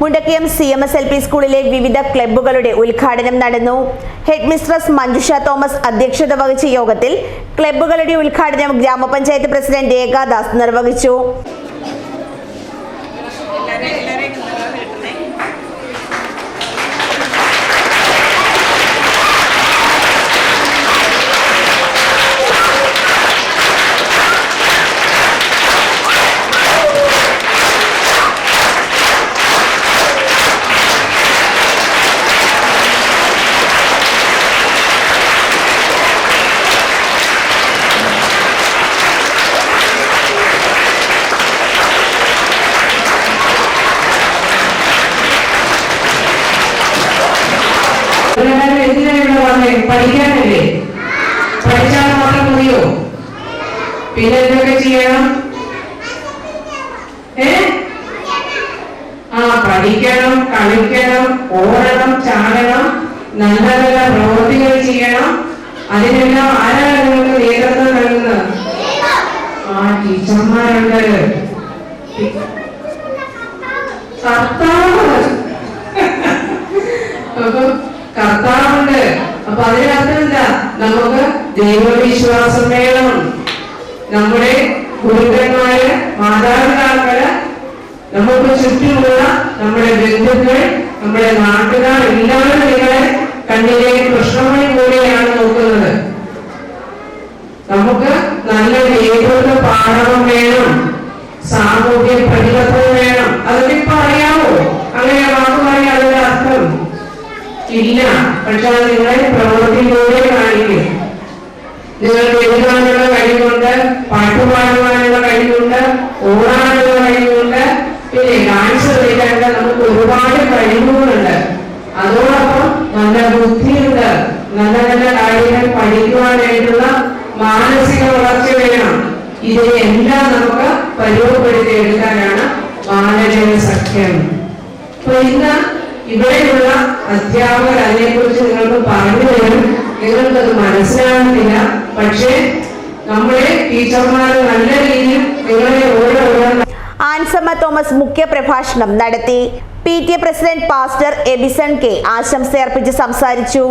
Mundakayam C M S L P സ്കൂളിലെ വിവിധ ക്ലബ്ബുകളുടെ ഉദ്ഘാടനം നടന്നു. ഹെഡ് മിസ്ട്രസ് മഞ്ജുഷ തോമസ് അധ്യക്ഷത വഹിച്ച യോഗത്തിൽ ക്ലബ്ബുകളുടെ ഉദ്ഘാടനം ഗ്രാമപഞ്ചായത്ത് പ്രസിഡന്റ് രേഖാദാസ് നിർവഹിച്ചു. പഠിക്കാനല്ലേ? പഠിച്ചാൽ മാത്രം മതിയോ? പിന്നെ എന്തൊക്കെ ചെയ്യണം? ഏ? ആ പഠിക്കണം കളിക്കണം ഓടണം ചാടണം നല്ല നല്ല പ്രവൃത്തികൾ ചെയ്യണം. അതിനെല്ലാം ആരാണ് നിങ്ങൾക്ക് നേതൃത്വം നൽകുന്നത്? ആ ടീച്ചർമാരുണ്ട്. കർത്താവ്. അപ്പൊ നമുക്ക് ദൈവവിശ്വാസം വേണം. നമ്മുടെ ഗുരുക്കന്മാര് മാതാപിതാക്കൾ നമുക്ക് ചുറ്റുമുള്ള നമ്മുടെ ബന്ധുക്കൾ നമ്മുടെ നാട്ടുകാർ എല്ലാവരും നിങ്ങളെ കണ്ണിലെ കൃഷ്ണമണി കൂടിയാണ് നോക്കുന്നത്. നമുക്ക് നല്ല നേതൃത്വ പാഠവും വേണം. സാമൂഹ്യ പ്രതിബദ്ധവും വേണം. അതൊക്കെ ഇപ്പൊ അറിയാമോ അങ്ങനെ വാക്ക് അർത്ഥം ഇല്ല. പക്ഷെ അത് നിങ്ങളുടെ പ്രവൃത്തിയിലൂടെ കാണിക്കും. നിങ്ങൾക്ക് എഴുതാനുള്ള കഴിവുണ്ട് പാട്ടുപാടുവാനുള്ള കഴിവുണ്ട് ഓടാനുള്ള കഴിവുണ്ട് പിന്നെ ഡാൻസ് കളിക്കാനുള്ള നമുക്ക് ഒരുപാട് കഴിവുകളുണ്ട്. അതോടൊപ്പം നല്ല ബുദ്ധിയുണ്ട്. നല്ല നല്ല കാര്യങ്ങൾ പഠിക്കുവാനായിട്ടുള്ള മാനസിക വളർച്ച വേണം. ഇതിനെല്ലാം നമുക്ക് പരിമപ്പെടുത്തി എടുക്കാനാണ് മാനവിക സഖ്യം. അപ്പൊ ഇന്ന് ഇവിടെയുള്ള അധ്യാപകർ അതിനെക്കുറിച്ച് നിങ്ങൾക്ക് പറഞ്ഞു തരും. നിങ്ങൾക്കത് മനസ്സിലാകുന്നില്ല പക്ഷേ നമ്മുടെ ടീച്ചർമാർ നല്ല രീതിയിൽ നിങ്ങളെ ഓരോ ആൻസമ്മ തോമസ് മുഖ്യപ്രഭാഷണം നടത്തി. P T A president pastor Ebison K ആശംസയർപ്പിച്ച് സംസാരിച്ചു.